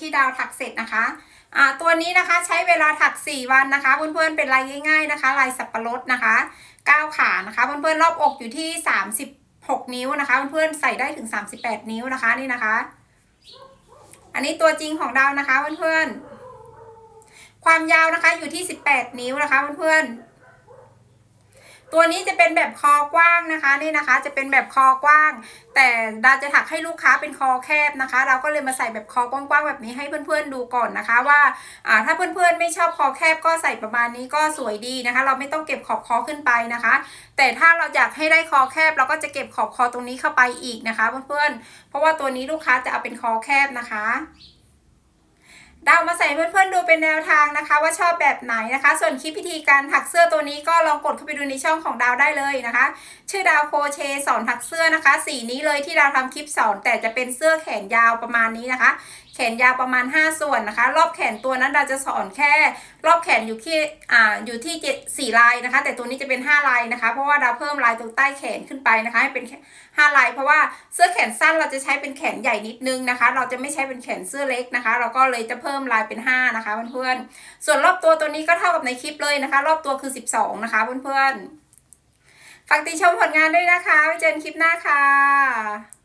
ที่ดาวถักเสร็จนะคะอ่าตัวนี้นะคะใช้เวลาถัก 4 วันนะคะเพื่อนๆเป็นลายง่าย ๆนะคะ ลายสับปะรดนะคะ 9 ขานะคะเพื่อนๆรอบอกอยู่ที่ 36 นิ้วนะคะเพื่อนๆใส่ได้ถึง 38 นิ้วนะคะนี่นะคะ อันนี้ตัวจริงของดาวนะคะเพื่อนๆความยาวนะคะอยู่ที่ 18 นิ้วนะคะเพื่อนๆ ตัวนี้จะเป็นแบบคอกว้างนะคะนี่นะคะ จะเป็นแบบคอกว้าง แต่ดาจะถักให้ลูกค้าเป็นคอแคบนะคะ เราก็เลยมาใส่แบบคอกว้างๆแบบนี้ให้เพื่อนๆดูก่อนนะคะว่าอ่าถ้าเพื่อนๆไม่ชอบคอแคบก็ใส่ประมาณนี้ก็สวยดีนะคะ เราไม่ต้องเก็บขอบคอขึ้นไปนะคะ แต่ถ้าเราอยากให้ได้คอแคบเราก็จะเก็บขอบคอตรงนี้เข้าไปอีกนะคะ เพื่อนๆเพราะว่าตัวนี้ลูกค้าจะเอาเป็นคอแคบนะคะ ดาวมาใส่เพื่อนๆดูเป็นแนวทางนะคะ ว่าชอบแบบไหนนะคะ ส่วนคลิปวิธีการถักเสื้อตัวนี้ก็ลองกดเข้าไปดูในช่องของดาวได้เลยนะคะ ชื่อดาวโคเชสอนถักเสื้อนะคะ สีนี้เลยที่ดาวทำคลิปสอน แต่จะเป็นเสื้อแขนยาวประมาณนี้นะคะ แขนยาวประมาณ 5 ส่วนนะคะ รอบแขนตัวนั้นดาจะสอนแค่ รอบแขนอยู่ที่อ่าอยู่ที่เจ็ดสี่ลายนะคะ แต่ตัวนี้จะเป็น5ลายนะคะ เพราะว่าดาวเพิ่มลายตรงใต้แขนขึ้นไปนะคะให้เป็นห้าลายเพราะว่าเสื้อแขนสั้นเราจะใช้เป็นแขนใหญ่นิดนึงนะคะ เราจะไม่ใช้เป็นแขนเสื้อเล็กนะคะ เราก็เลยจะเพิ่มมลายเป็น 5 นะคะเพื่อนๆ ส่วนรอบตัวตัวนี้ก็เท่ากับในคลิปเลยนะคะ รอบตัวคือ 12 นะคะเพื่อนๆ ฝากติชมผลงานด้วยนะคะไว้เจอกันคลิปหน้าค่ะ